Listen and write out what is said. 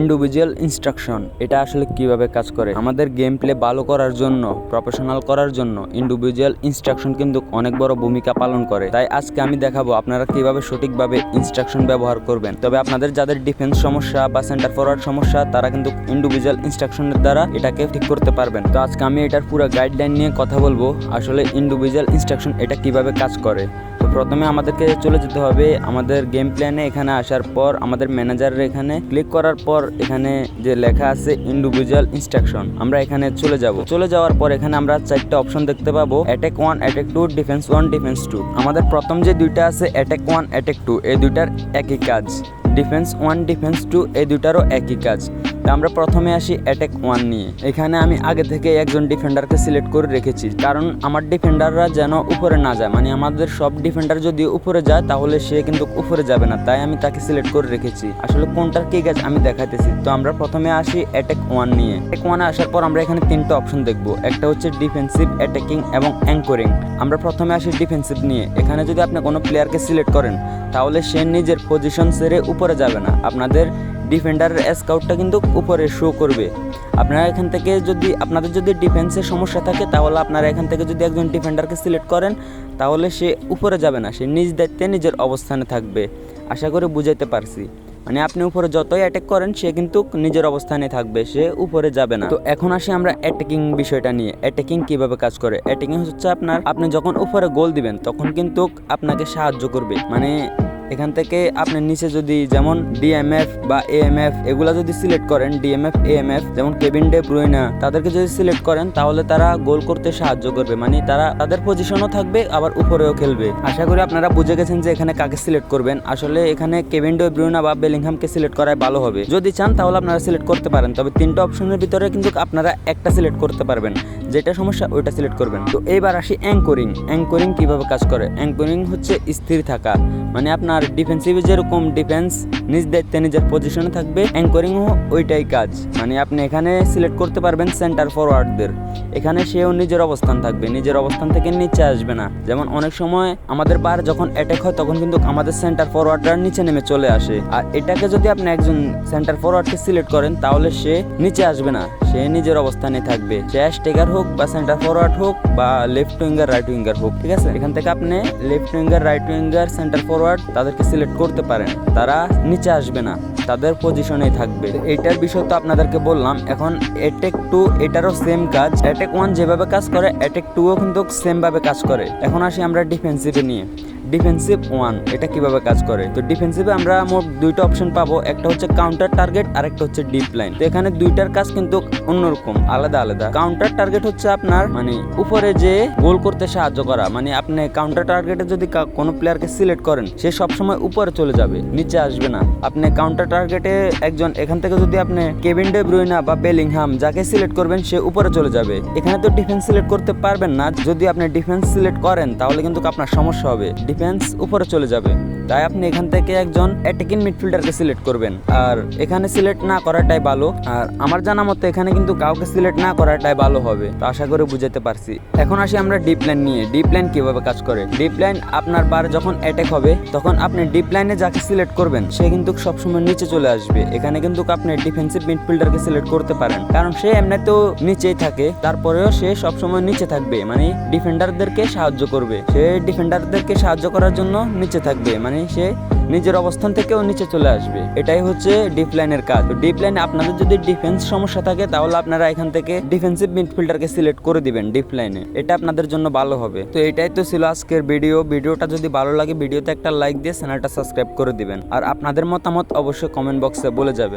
Individual instruction এটা আসলে কীভাবে কাজ করে? আমাদের গেম প্লে ভালো করার জন্য প্রফেশনাল করার জন্য ইন্ডিভিজুয়াল ইনস্ট্রাকশন কিন্তু অনেক বড় ভূমিকা পালন করে। তাই আজকে আমি দেখাবো আপনারা কীভাবে সঠিকভাবে ইনস্ট্রাকশন ব্যবহার করবেন। তবে আপনাদের যাদের ডিফেন্স সমস্যা বা সেন্টার ফরওয়ার্ড সমস্যা, তারা কিন্তু ইন্ডিভিজুয়াল ইনস্ট্রাকশনের দ্বারা এটাকে ঠিক করতে পারবেন। তো আজকে আমি এটার পুরো গাইডলাইন নিয়ে কথা বলব। আসলে ইন্ডিভিজুয়াল ইনস্ট্রাকশন এটা কীভাবে কাজ করে? প্রথমে আমাদেরকে চলে যেতে হবে আমাদের গেম প্ল্যানে এখানে আসার পর আমাদের ম্যানেজারের এখানে ক্লিক করার পর এখানে যে লেখা আছে ইন্ডিভিজুয়াল ইনস্ট্রাকশন আমরা এখানে চলে যাব। চলে যাওয়ার পর এখানে আমরা চারটা অপশন দেখতে পাবো attack one attack two defence one defence two আমাদের প্রথম যে দুইটা আছে অ্যাটাক ওয়ান অ্যাটাক টু এই দুইটার একই কাজ। ডিফেন্স ওয়ান ডিফেন্স টু এই দুইটারও একই কাজ। আমরা প্রথমে আসি অ্যাটাক ওয়ান নিয়ে। এখানে আমি আগে থেকে একজন ডিফেন্ডারকে সিলেক্ট করে রেখেছি, কারণ আমার ডিফেন্ডাররা যেন উপরে না যায়। মানে আমাদের সব ডিফেন্ডার যদি উপরে যায়, তাহলে সে কিন্তু উপরে যাবে না। তাই আমি তাকে সিলেক্ট করে রেখেছি। আসলে কোনটার কি কাজ আমি দেখাইতেছি। তো আমরা প্রথমে আসি অ্যাটাক ওয়ান নিয়ে। অ্যাটাক ওয়ানে আসার পর আমরা এখানে তিনটা অপশন দেখব। একটা হচ্ছে ডিফেন্সিভ অ্যাটাকিং এবং অ্যাঙ্করিং আমরা প্রথমে আসি ডিফেন্সিভ নিয়ে। এখানে যদি আপনি কোনো প্লেয়ারকে সিলেক্ট করেন, তাহলে সে নিজের পজিশন সেরে উপরে যাবে না। আপনাদের ডিফেন্ডারের স্কাউটটা কিন্তু উপরে শো করবে। আপনারা এখান থেকে যদি, আপনাদের যদি ডিফেন্সের সমস্যা থাকে, তাহলে আপনারা এখান থেকে যদি একজন ডিফেন্ডারকে সিলেক্ট করেন, তাহলে সে উপরে যাবে না, সে নিজ দায়িত্বে নিজের অবস্থানে থাকবে। আশা করে বুঝাইতে পারছি। মানে আপনি উপরে যতই অ্যাটাক করেন, সে কিন্তু নিজের অবস্থানে থাকবে, সে উপরে যাবে না। তো এখন আসি আমরা অ্যাটাকিং বিষয়টা নিয়ে। অ্যাটাকিং কীভাবে কাজ করে? অ্যাটাকিং হচ্ছে আপনার, আপনি যখন উপরে গোল দিবেন, তখন কিন্তু আপনাকে সাহায্য করবে। মানে এখান থেকে আপনি নিচে যদি যেমন ডিএমএফ বা এএমএফ এগুলা যদি সিলেক্ট করেন ডিএমএফ এএমএফ যেমন কেবিন ডে ব্রুইনা তাদেরকে যদি সিলেক্ট করেন, তাহলে তারা গোল করতে সাহায্য করবে। মানে তারা তাদের পজিশনও থাকবে, আবার উপরেও খেলবে। আশা করি আপনারা বুঝে গেছেন যে এখানে কাকে সিলেক্ট করবেন। আসলে এখানে কেবিন ডে ব্রুইনা বা বেলিংহামকে সিলেক্ট করাই ভালো হবে। যদি চান, তাহলে আপনারা সিলেক্ট করতে পারেন। তবে তিনটা অপশনের ভিতরে কিন্তু আপনারা একটা সিলেক্ট করতে পারবেন। যেটা সমস্যা, ওইটা সিলেক্ট করবেন। তো এইবার আসি অ্যাঙ্করিং অ্যাঙ্করিং কীভাবে কাজ করে? অ্যাঙ্করিং হচ্ছে স্থির থাকা। মানে আপনার ডিফেন্সিভে যেরকম ডিফেন্স নিজ দায়িত্বে নিজের পজিশনে থাকবে অ্যাঙ্করিংও ওইটাই কাজ। মানে আপনি এখানে সিলেক্ট করতে পারবেন সেন্টার ফরওয়ার্ডদের এখানে সেও নিজের অবস্থান থাকবে, নিজের অবস্থান থেকে নিচে আসবে না। যেমন অনেক সময় আমাদের বার যখন অ্যাটাক হয়, তখন কিন্তু আমাদের সেন্টার ফরওয়ার্ডরা নিচে নেমে চলে আসে। আর এটাকে যদি আপনি একজন সেন্টার ফরওয়ার্ডকে সিলেক্ট করেন, তাহলে সে নিচে আসবে না। সে নিজের অবস্থানে থাকবে। সে স্টেগার হোক বা সেন্টার ফরওয়ার্ড হোক বা লেফট উইঙ্গার রাইট উইঙ্গার হোক, ঠিক আছে? এখান থেকে আপনি left winger right winger centre forward তাদেরকে সিলেক্ট করতে পারেন তারা নিচে আসবে না। তাদের পজিশনেই থাকবে। এইটার বিষয় তো আপনাদেরকে বললাম, এখন অ্যাটেক টু এটারও সেম কাজ। অ্যাটেক ওয়ান যেভাবে কাজ করে অ্যাটেক টুও কিন্তু সেম ভাবে কাজ করে। এখন আসি আমরা ডিফেন্সিভে নিয়ে। ডিফেন্সিভ ওয়ান এটা কীভাবে কাজ করে? তো ডিফেন্সিভে আমরা মোট দুইটা অপশন পাবো, একটা হচ্ছে কাউন্টার টার্গেট আর একটা হচ্ছে ডিপ লাইন তো এখানে দুইটার কাজ কিন্তু অন্যরকম, আলাদা আলাদা। কাউন্টার টার্গেট হচ্ছে আপনার মানে উপরে যে গোল করতে সাহায্য করা। মানে আপনি কাউন্টার টার্গেটে যদি কোনো প্লেয়ারকে সিলেক্ট করেন, সে সবসময় উপরে চলে যাবে, নিচে আসবে না। আপনি কাউন্টার টার্গেটে একজন, এখান থেকে যদি আপনি কেভিন ডে ব্রুইনা বা বেলিংহাম যাকে সিলেক্ট করবেন, সে উপরে চলে যাবে। এখানে তো ডিফেন্স সিলেক্ট করতে পারবেন না। যদি আপনি ডিফেন্স সিলেক্ট করেন, তাহলে কিন্তু আপনার সমস্যা হবে। ডিফেন্স উপরে চলে যাবে। তাই আপনি এখান থেকে একজন অ্যাটাকিং মিডফিল্ডারকে সিলেক্ট করবেন। আর এখানে সিলেক্ট না করাটাই ভালো। আর আমার জানা মতো এখানে কিন্তু কাউকে সিলেক্ট না করাটাই ভালো হবে। তো আশা করে বুঝাতে পারছি। এখন আসি আমরা ডিপ লাইন নিয়ে। ডিপ লাইন কীভাবে কাজ করে? ডিপ লাইন আপনার বার যখন অ্যাটাক হবে, তখন আপনি ডিপ লাইনে যাকে সিলেক্ট করবেন, সে কিন্তু সবসময় নিচে চলে আসবে। এখানে কিন্তু আপনি ডিফেন্সিভ মিডফিল্ডারকে সিলেক্ট করতে পারেন। কারণ সে এমনিতেও নিচেই থাকে। তারপরেও সে সবসময় নিচে থাকবে। মানে ডিফেন্ডারদেরকে সাহায্য করবে। সে ডিফেন্ডারদেরকে সাহায্য করার জন্য নিচে থাকবে। মানে সে নিজের অবস্থান থেকেও নিচে চলে আসবে। এটাই হচ্ছে ডিপ লাইনের কাজ। ডিপ লাইনে আপনাদের যদি ডিফেন্স সমস্যা থাকে, তাহলে আপনারা এখান থেকে ডিফেন্সিভ মিডফিল্ডারকে সিলেক্ট করে দিবেন ডিপ লাইনে এটা আপনাদের জন্য ভালো হবে। তো এটাই তো ছিল আজকের ভিডিও ভিডিওটা যদি ভালো লাগে, ভিডিওতে একটা লাইক দিয়ে চ্যানেলটা সাবস্ক্রাইব করে দিবেন। আর আপনাদের মতামত অবশ্যই কমেন্ট বক্সে বলে যাবেন।